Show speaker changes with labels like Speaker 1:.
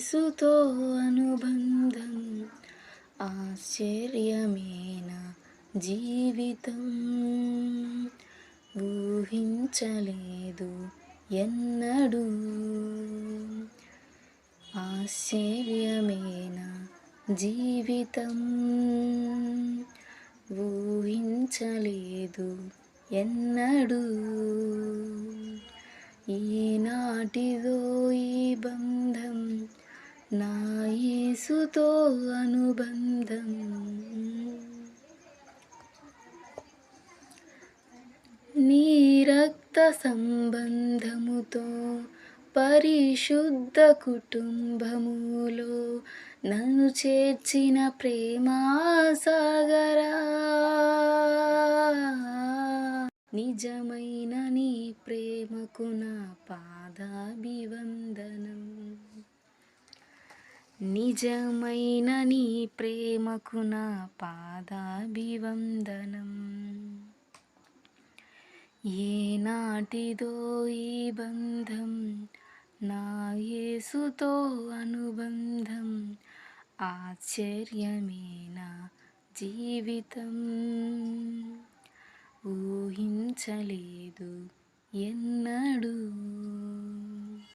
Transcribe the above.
Speaker 1: యేసుతో అనుబంధం ఆశ్చర్యమేన జీవితం? ఊహించలేదు ఎన్నడూ. ఆశ్చర్యమేన జీవితం? ఊహించలేదు ఎన్నడూ. ఈనాటిదో ఈ బంధం యేసుతో అనుబంధం. నీ రక్త సంబంధముతో పరిశుద్ధ కుటుంబములో నన్ను చేర్చిన ప్రేమా సాగరా. నిజమైన నీ ప్రేమకు నా పాదాభివందనం. నిజమైన నీ ప్రేమకు నా పాదాభివందనం. ఏనాటిదో ఈ బంధం నా యేసుతో అనుబంధం. ఆశ్చర్యమేన జీవితం. ఊహించలేదు ఎన్నడూ